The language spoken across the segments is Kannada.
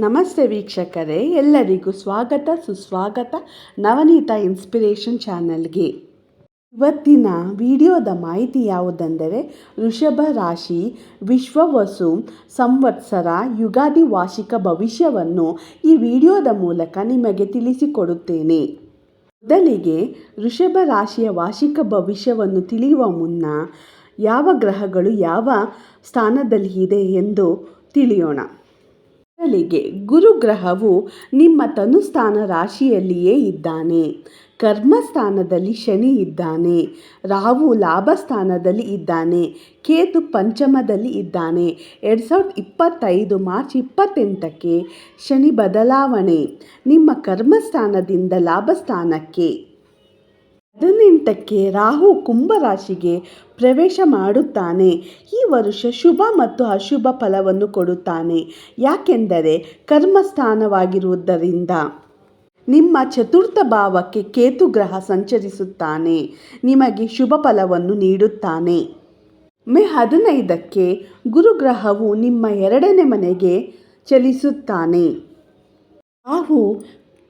ನಮಸ್ತೆ ವೀಕ್ಷಕರೇ, ಎಲ್ಲರಿಗೂ ಸ್ವಾಗತ, ಸುಸ್ವಾಗತ, ನವನೀತ ಇನ್ಸ್ಪಿರೇಷನ್ ಚಾನಲ್ಗೆ. ಇವತ್ತಿನ ವಿಡಿಯೋದ ಮಾಹಿತಿ ಯಾವುದೆಂದರೆ, ವೃಷಭ ರಾಶಿ, ವಿಶ್ವವಸು, ಸಂವತ್ಸರ, ಯುಗಾದಿ ವಾರ್ಷಿಕ ಭವಿಷ್ಯವನ್ನು ಈ ವಿಡಿಯೋದ ಮೂಲಕ ನಿಮಗೆ ತಿಳಿಸಿಕೊಡುತ್ತೇನೆ. ಮೊದಲಿಗೆ, ವೃಷಭ ರಾಶಿಯ ವಾರ್ಷಿಕ ಭವಿಷ್ಯವನ್ನು ತಿಳಿಯುವ ಮುನ್ನ ಯಾವ ಗ್ರಹಗಳು ಯಾವ ಸ್ಥಾನದಲ್ಲಿ ಇದೆ ಎಂದು ತಿಳಿಯೋಣ. ಮೊದಲಿಗೆ ಗುರುಗ್ರಹವು ನಿಮ್ಮ ತನುಸ್ಥಾನ ರಾಶಿಯಲ್ಲಿಯೇ ಇದ್ದಾನೆ. ಕರ್ಮಸ್ಥಾನದಲ್ಲಿ ಶನಿ ಇದ್ದಾನೆ. ರಾಹು ಲಾಭಸ್ಥಾನದಲ್ಲಿ ಇದ್ದಾನೆ. ಕೇತು ಪಂಚಮದಲ್ಲಿ ಇದ್ದಾನೆ. ಎರಡು ಸಾವಿರದ ಇಪ್ಪತ್ತೈದು ಮಾರ್ಚ್ ಇಪ್ಪತ್ತೆಂಟಕ್ಕೆ ಶನಿ ಬದಲಾವಣೆ. ನಿಮ್ಮ ಕರ್ಮಸ್ಥಾನದಿಂದ ಲಾಭಸ್ಥಾನಕ್ಕೆ ಹದಿನೆಂಟಕ್ಕೆ ರಾಹು ಕುಂಭರಾಶಿಗೆ ಪ್ರವೇಶ ಮಾಡುತ್ತಾನೆ. ಈ ವರುಷ ಶುಭ ಮತ್ತು ಅಶುಭ ಫಲವನ್ನು ಕೊಡುತ್ತಾನೆ. ಯಾಕೆಂದರೆ ಕರ್ಮಸ್ಥಾನವಾಗಿರುವುದರಿಂದ ನಿಮ್ಮ ಚತುರ್ಥ ಭಾವಕ್ಕೆ ಕೇತು ಗ್ರಹ ಸಂಚರಿಸುತ್ತಾನೆ. ನಿಮಗೆ ಶುಭ ಫಲವನ್ನು ನೀಡುತ್ತಾನೆ. ಮೇ ಹದಿನೈದಕ್ಕೆ ಗುರುಗ್ರಹವು ನಿಮ್ಮ ಎರಡನೇ ಮನೆಗೆ ಚಲಿಸುತ್ತಾನೆ. ರಾಹು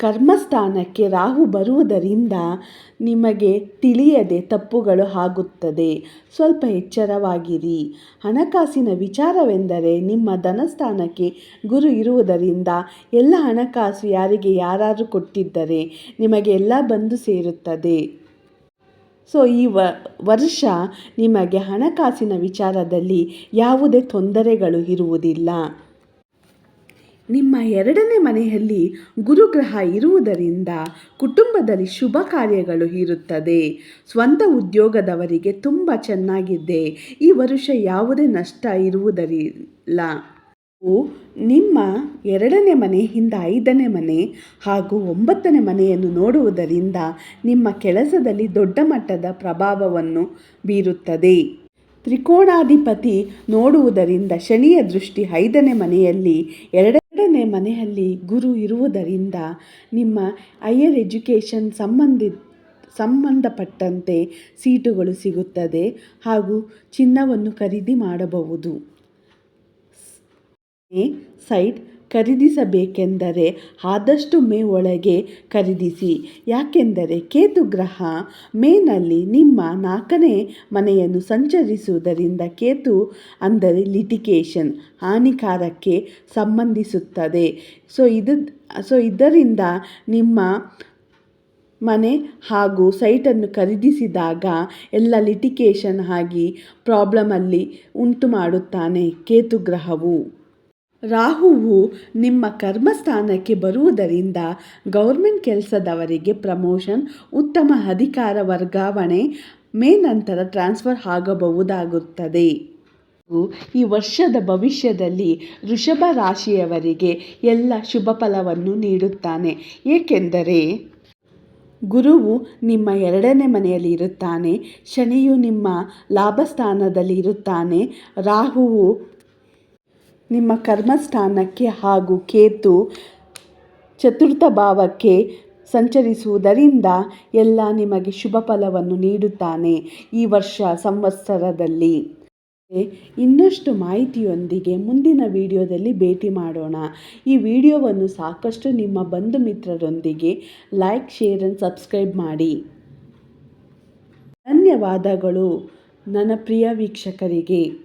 ಕರ್ಮಸ್ಥಾನಕ್ಕೆ ರಾಹು ಬರುವುದರಿಂದ ನಿಮಗೆ ತಿಳಿಯದೆ ತಪ್ಪುಗಳು ಆಗುತ್ತದೆ. ಸ್ವಲ್ಪ ಎಚ್ಚರವಾಗಿರಿ. ಹಣಕಾಸಿನ ವಿಚಾರವೆಂದರೆ ನಿಮ್ಮ ಧನಸ್ಥಾನಕ್ಕೆ ಗುರು ಇರುವುದರಿಂದ ಎಲ್ಲ ಹಣಕಾಸು ಯಾರಿಗೆ ಯಾರಾದರೂ ಕೊಟ್ಟಿದ್ದರೆ ನಿಮಗೆ ಎಲ್ಲ ಬಂದು ಸೇರುತ್ತದೆ. ಸೊ, ಈ ವರ್ಷ ನಿಮಗೆ ಹಣಕಾಸಿನ ವಿಚಾರದಲ್ಲಿ ಯಾವುದೇ ತೊಂದರೆಗಳು ಇರುವುದಿಲ್ಲ. ನಿಮ್ಮ ಎರಡನೇ ಮನೆಯಲ್ಲಿ ಗುರುಗ್ರಹ ಇರುವುದರಿಂದ ಕುಟುಂಬದಲ್ಲಿ ಶುಭ ಕಾರ್ಯಗಳು ಇರುತ್ತದೆ. ಸ್ವಂತ ಉದ್ಯೋಗದವರಿಗೆ ತುಂಬ ಚೆನ್ನಾಗಿದೆ. ಈ ವರುಷ ಯಾವುದೇ ನಷ್ಟ ಇರುವುದರಿಲ್ಲ ನಿಮ್ಮ ಎರಡನೇ ಮನೆಯಿಂದ ಐದನೇ ಮನೆ ಹಾಗೂ ಒಂಬತ್ತನೇ ಮನೆಯನ್ನು ನೋಡುವುದರಿಂದ ನಿಮ್ಮ ಕೆಲಸದಲ್ಲಿ ದೊಡ್ಡ ಮಟ್ಟದ ಪ್ರಭಾವವನ್ನು ಬೀರುತ್ತದೆ. ತ್ರಿಕೋಣಾಧಿಪತಿ ನೋಡುವುದರಿಂದ ಶನಿಯ ದೃಷ್ಟಿ ಐದನೇ ಮನೆಯಲ್ಲಿ, ಎರಡನೇ ಮನೆಯಲ್ಲಿ ಗುರು ಇರುವುದರಿಂದ ನಿಮ್ಮ ಹೈಯರ್ ಎಜುಕೇಷನ್ ಸಂಬಂಧಿ ಸಂಬಂಧಪಟ್ಟಂತೆ ಸೀಟುಗಳು ಸಿಗುತ್ತದೆ ಹಾಗೂ ಚಿನ್ನವನ್ನು ಖರೀದಿ ಮಾಡಬಹುದು. ಸೈಟ್ ಖರೀದಿಸಬೇಕೆಂದರೆ ಆದಷ್ಟು ಮೇ ಒಳಗೆ ಖರೀದಿಸಿ. ಯಾಕೆಂದರೆ ಕೇತು ಗ್ರಹ ಮೇನಲ್ಲಿ ನಿಮ್ಮ ನಾಲ್ಕನೇ ಮನೆಯನ್ನು ಸಂಚರಿಸುವುದರಿಂದ ಕೇತು ಅಂದರೆ ಲಿಟಿಕೇಷನ್ ಹಾನಿಕಾರಕ್ಕೆ ಸಂಬಂಧಿಸುತ್ತದೆ. ಸೊ, ಇದು, ಸೊ, ಇದರಿಂದ ನಿಮ್ಮ ಮನೆ ಹಾಗೂ ಸೈಟನ್ನು ಖರೀದಿಸಿದಾಗ ಎಲ್ಲ ಲಿಟಿಕೇಷನ್ ಆಗಿ ಪ್ರಾಬ್ಲಮಲ್ಲಿ ಉಂಟು ಮಾಡುತ್ತಾನೆ ಕೇತು ಗ್ರಹವು. ರಾಹುವು ನಿಮ್ಮ ಕರ್ಮಸ್ಥಾನಕ್ಕೆ ಬರುವುದರಿಂದ ಗೌರ್ಮೆಂಟ್ ಕೆಲಸದವರಿಗೆ ಪ್ರಮೋಷನ್, ಉತ್ತಮ ಅಧಿಕಾರ ವರ್ಗಾವಣೆ, ಮೇ ನಂತರ ಟ್ರಾನ್ಸ್ಫರ್ ಆಗಬಹುದಾಗುತ್ತದೆ. ಈ ವರ್ಷದ ಭವಿಷ್ಯದಲ್ಲಿ ವೃಷಭ ರಾಶಿಯವರಿಗೆ ಎಲ್ಲ ಶುಭ ಫಲವನ್ನು ನೀಡುತ್ತಾನೆ. ಏಕೆಂದರೆ ಗುರುವು ನಿಮ್ಮ ಎರಡನೇ ಮನೆಯಲ್ಲಿ ಇರುತ್ತಾನೆ, ಶನಿಯು ನಿಮ್ಮ ಲಾಭಸ್ಥಾನದಲ್ಲಿ ಇರುತ್ತಾನೆ, ರಾಹುವು ನಿಮ್ಮ ಕರ್ಮಸ್ಥಾನಕ್ಕೆ ಹಾಗೂ ಕೇತು ಚತುರ್ಥ ಭಾವಕ್ಕೆ ಸಂಚರಿಸುವುದರಿಂದ ಎಲ್ಲ ನಿಮಗೆ ಶುಭ ಫಲವನ್ನು ನೀಡುತ್ತಾನೆ ಈ ವರ್ಷ ಸಂವತ್ಸರದಲ್ಲಿ. ಇನ್ನಷ್ಟು ಮಾಹಿತಿಯೊಂದಿಗೆ ಮುಂದಿನ ವಿಡಿಯೋದಲ್ಲಿ ಭೇಟಿ ಮಾಡೋಣ. ಈ ವಿಡಿಯೋವನ್ನು ಸಾಕಷ್ಟು ನಿಮ್ಮ ಬಂಧು ಮಿತ್ರರೊಂದಿಗೆ ಲೈಕ್, ಶೇರ್ ಆ್ಯಂಡ್ ಸಬ್ಸ್ಕ್ರೈಬ್ ಮಾಡಿ. ಧನ್ಯವಾದಗಳು. ನನ್ನ ಪ್ರಿಯ ವೀಕ್ಷಕರಿಗೆ.